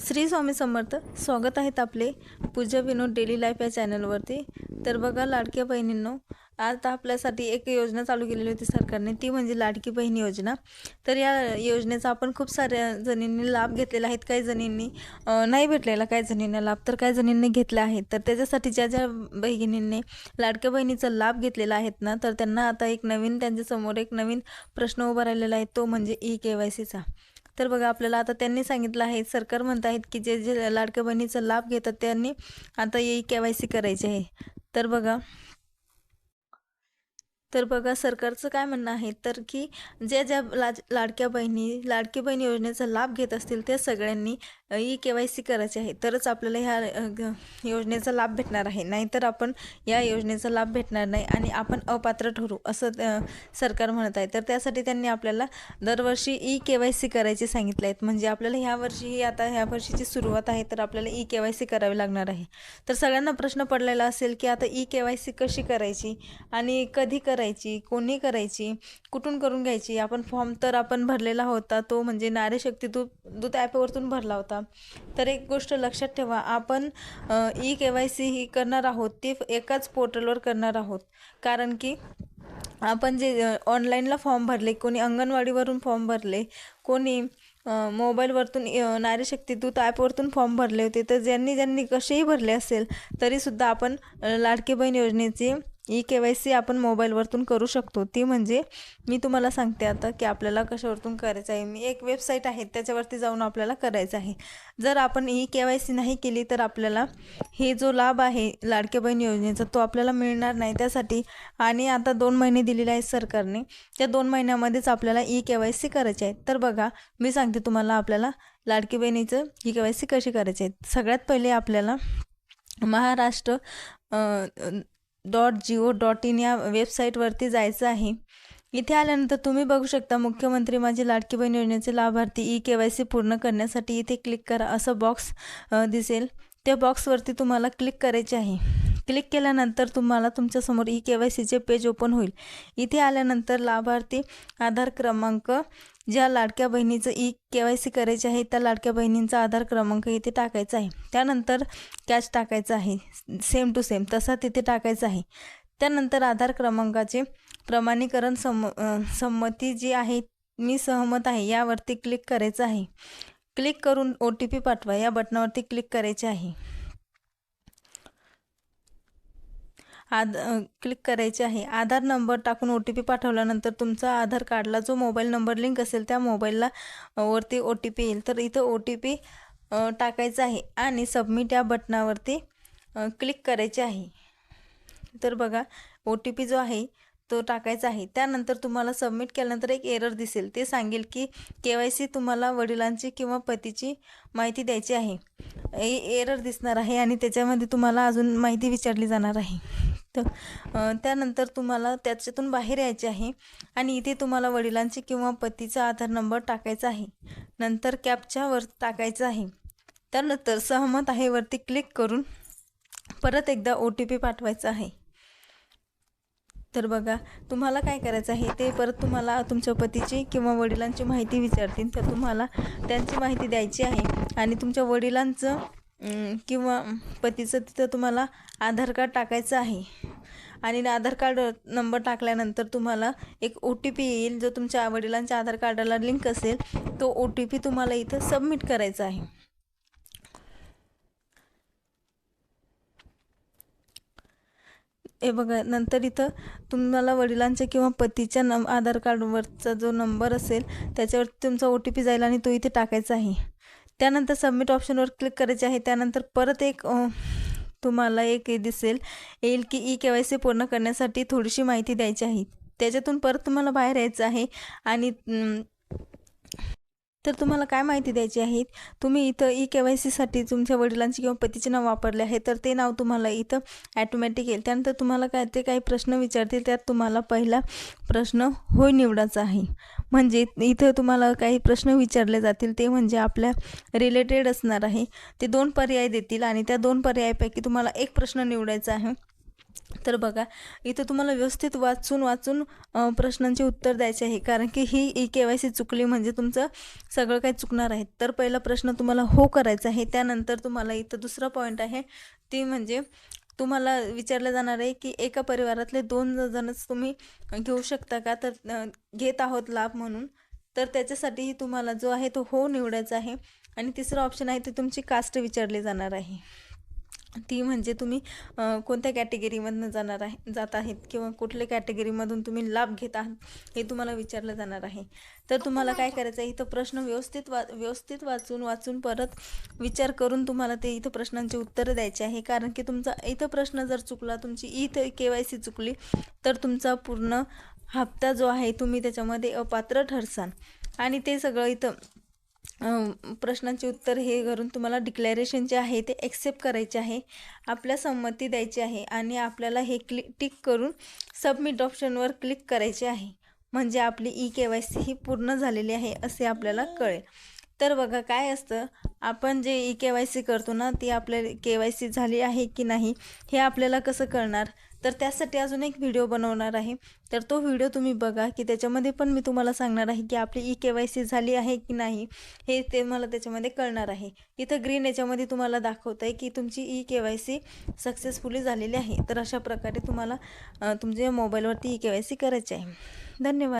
श्री स्वामी समर्थ स्वागत आहेत आपले पूजा विनोद डेली लाईफ या चॅनलवरती. तर बघा लाडक्या बहिणींनो आता आपल्यासाठी एक योजना चालू केलेली होती सरकारने. ती म्हणजे लाडकी बहीण योजना. तर या योजनेचा आपण खूप साऱ्या जणींनी लाभ घेतलेला आहेत काही जणींनी नाही भेटलेला काही जणींना लाभ. तर काही जणींनी घेतला आहे. तर त्याच्यासाठी ज्या ज्या बहिणींनी लाडक्या बहिणीचा लाभ घेतलेला आहेत ना तर त्यांना आता एक नवीन त्यांच्यासमोर एक नवीन प्रश्न उभा राहिलेला आहे. तो म्हणजे ई के वाय सीचा तर बघा आपल्याला आता त्यांनी सांगितलं आहे सरकार म्हणत आहेत की जे जे लाडक्या बहिणीचा लाभ घेतात त्यांनी आता ई के वाय सी करायची आहे. तर बघा तर बघा सरकारचं काय म्हणणं आहे? तर की ज्या ज्या लाज लाडक्या बहिणी लाडकी बहीण योजनेचा लाभ घेत असतील त्या सगळ्यांनी ई के वाय सी करायची आहे तरच आपल्याला ह्या योजनेचा लाभ भेटणार आहे. नाहीतर आपण या योजनेचा लाभ भेटणार नाही आणि आपण अपात्र ठरू असं सरकार म्हणत आहे. तर त्यासाठी त्यांनी आपल्याला दरवर्षी ई के वाय सी करायचे सांगितले आहेत. म्हणजे आपल्याला ह्या वर्षी आता ह्या वर्षीची सुरुवात आहे तर आपल्याला ई के वाय सी करावी लागणार आहे. तर सगळ्यांना प्रश्न पडलेला असेल की आता ई के वाय सी कशी करायची आणि कधी करायची कोणी करायची कुठून करून घ्यायची? आपण फॉर्म तर आपण भरलेला होता तो म्हणजे नारी शक्ती दूत दूत ॲपवरतून भरला होता. तर एक गोष्ट लक्षात ठेवा आपण ई के वाय सी ही करणार आहोत ती एकाच पोर्टलवर करणार आहोत. कारण की आपण जे ऑनलाईनला फॉर्म भरले कोणी अंगणवाडीवरून फॉर्म भरले कोणी मोबाईलवरतून अ, नारी दूत ॲपवरतून फॉर्म भरले होते तर ज्यांनी ज्यांनी कसेही भरले असेल तरीसुद्धा आपण लाडकी बहीण योजनेची ई के वाय सी आपण मोबाईलवरतून करू शकतो. ती म्हणजे मी तुम्हाला सांगते आता की आपल्याला कशावरतून करायचं आहे. मी एक वेबसाईट आहे त्याच्यावरती जाऊन आपल्याला करायचं आहे. जर आपण ई के वाय सी नाही केली तर आपल्याला हे जो लाभ आहे लाडके बहीण योजनेचा तो आपल्याला मिळणार नाही त्यासाठी. आणि आता दोन महिने दिलेले आहेत सरकारने. त्या दोन महिन्यामध्येच आपल्याला ई के वाय सी करायची आहे. तर बघा मी सांगते तुम्हाला आपल्याला लाडकी बहिणीचं ई के वाय सी कशी करायची आहे. सगळ्यात पहिले आपल्याला Maharashtra dot G O dot in या वेबसाईटवरती जायचं आहे. इथे आल्यानंतर तुम्ही बघू शकता मुख्यमंत्री माझी लाडकी बहीण योजनेचे लाभार्थी ई के वाय सी पूर्ण करण्यासाठी इथे क्लिक करा. असं बॉक्स दिसेल. त्या बॉक्सवरती तुम्हाला क्लिक करायचे आहे. क्लिक केल्यानंतर तुम्हाला तुमच्यासमोर ई के वाय सीचे पेज ओपन होईल. इथे आल्यानंतर लाभार्थी आधार क्रमांक ज्या लाडक्या बहिणीचं ई के वाय सी करायचे आहे त्या लाडक्या बहिणींचा आधार क्रमांक इथे टाकायचा आहे. त्यानंतर कॅश टाकायचा आहे. सेम टू सेम तसा तिथे टाकायचा आहे. त्यानंतर आधार क्रमांकाचे प्रमाणीकरण सम संमती जी आहे मी सहमत आहे यावरती क्लिक करायचं आहे. क्लिक करून ओ टी पी पाठवा. या बटनावरती क्लिक करायचे आहे. आध क्लिक करायचे आहे. आधार नंबर टाकून ओ टी पी पाठवल्यानंतर तुमचा आधार कार्डला जो मोबाईल नंबर लिंक असेल त्या मोबाईलला वरती ओ टी पी येईल. तर इथं ओ टी पी टाकायचा आहे आणि सबमिट या बटनावरती क्लिक करायचे आहे. तर बघा ओ टी पी जो आहे तो टाकायचा आहे. त्यानंतर तुम्हाला सबमिट केल्यानंतर एक एरर दिसेल. ते सांगेल की के वाय सी तुम्हाला वडिलांची किंवा पतीची माहिती द्यायची आहे. एरर दिसणार आहे आणि त्याच्यामध्ये तुम्हाला अजून माहिती विचारली जाणार आहे. तर त्यानंतर तुम्हाला त्याच्यातून बाहेर यायचे आहे आणि इथे तुम्हाला वडिलांची किंवा पतीचा आधार नंबर टाकायचा आहे. नंतर कॅपच्यावर टाकायचं आहे. त्यानंतर सहमत आहे वरती क्लिक करून परत एकदा ओ टी पी पाठवायचा आहे. तर बघा तुम्हाला काय करायचं आहे ते परत तुम्हाला तुमच्या पतीची किंवा वडिलांची माहिती विचारतील. तर तुम्हाला त्यांची माहिती द्यायची आहे आणि तुमच्या वडिलांचं किंवा पतीचं तिथं तुम्हाला आधार कार्ड टाकायचं आहे. आणि आधार कार्ड नंबर टाकल्यानंतर तुम्हाला एक ओ टी पी येईल जो तुमच्या वडिलांच्या आधार कार्डाला लिंक असेल तो ओ टी पी तुम्हाला इथं सबमिट करायचा आहे. हे बघा नंतर इथं तुम्हाला वडिलांच्या किंवा पतीच्या नम आधार कार्डवरचा जो नंबर असेल त्याच्यावर तुमचा ओ टी पी जाईल आणि तो इथे टाकायचा आहे. त्यानंतर सबमिट ऑप्शनवर क्लिक करायचे आहे. त्यानंतर परत एक तुम्हाला एक हे दिसेल. येईल की ई के वाय सी पूर्ण करण्यासाठी थोडीशी माहिती द्यायची आहे. त्याच्यातून परत तुम्हाला बाहेर यायचं आहे. आणि तर तुम्हाला काय माहिती द्यायची आहे? तुम्ही इथं ई के वाय सीसाठी तुमच्या वडिलांचे किंवा पतीचे नाव वापरले आहे तर ते नाव तुम्हाला इथं ॲटोमॅटिक येईल. त्यानंतर तुम्हाला काय ते काही प्रश्न विचारतील त्यात तुम्हाला पहिला प्रश्न होय निवडायचा आहे. म्हणजे इथं तुम्हाला काही प्रश्न विचारले जातील ते म्हणजे आपल्या रिलेटेड असणार आहे. ते दोन पर्याय देतील आणि त्या दोन पर्यायापैकी तुम्हाला एक प्रश्न निवडायचा आहे. तर बघा इथं तुम्हाला व्यवस्थित वाचून वाचून प्रश्नांचे उत्तर द्यायचे आहे. कारण की ही ई के वाय सी चुकली म्हणजे तुमचं सगळं काही चुकणार आहे. तर पहिला प्रश्न तुम्हाला हो करायचा आहे. त्यानंतर तुम्हाला इथं दुसरा पॉईंट आहे. ती म्हणजे तुम्हाला विचारलं जाणार आहे की एका परिवारातले दोन जणच तुम्ही घेऊ शकता का? तर घेत आहोत लाभ म्हणून. तर त्याच्यासाठीही तुम्हाला जो आहे तो हो निवडायचा आहे. आणि तिसरा ऑप्शन आहे ते तुमची कास्ट विचारली जाणार आहे. ती म्हणजे तुम्ही कोणत्या कॅटेगरीमधनं जाणार आहे जात आहेत किंवा कुठल्या कॅटेगरीमधून तुम्ही लाभ घेत आहात हे तुम्हाला विचारलं जाणार आहे. तर तुम्हाला काय करायचं आहे इथं प्रश्न व्यवस्थित वा व्यवस्थित वाचून वाचून परत विचार करून तुम्हाला ते इथं प्रश्नांची उत्तरं द्यायची आहे. कारण की तुमचा इथं प्रश्न जर चुकला तुमची इथं के वाय सी चुकली तर तुमचा पूर्ण हप्ता जो आहे तुम्ही त्याच्यामध्ये अपात्र ठरसाल. आणि ते सगळं इथं प्रश्नांचे उत्तर हे करून तुम्हाला डिक्लेरेशन जे आहे ते ॲक्सेप्ट करायचे आहे. आपल्या संमती द्यायची आहे आणि आपल्याला हे क्लिक टिक करून सबमिट ऑप्शनवर क्लिक करायचे आहे. म्हणजे आपली ई के वाय सी ही पूर्ण झालेली आहे असे आपल्याला कळेल. तर बघा काय असतं आपण जे ई के वाय सी करतो ना ती आपल्या के वाय सी झाली आहे की नाही हे आपल्याला कसं कळणार? तर त्यासाठी अजून एक व्हिडिओ बनवणार आहे. तर तो व्हिडिओ तुम्ही बघा की त्याच्यामध्ये पण मी तुम्हाला सांगणार आहे की आपली ई के वाय सी झाली आहे की नाही हे ते मला त्याच्यामध्ये कळणार आहे. इथं ग्रीन याच्यामध्ये तुम्हाला दाखवत आहे की तुमची E K Y C successfully झालेली आहे. तर अशा प्रकारे तुम्हाला तुमच्या मोबाईलवरती ई के वाय सी करायची आहे. धन्यवाद.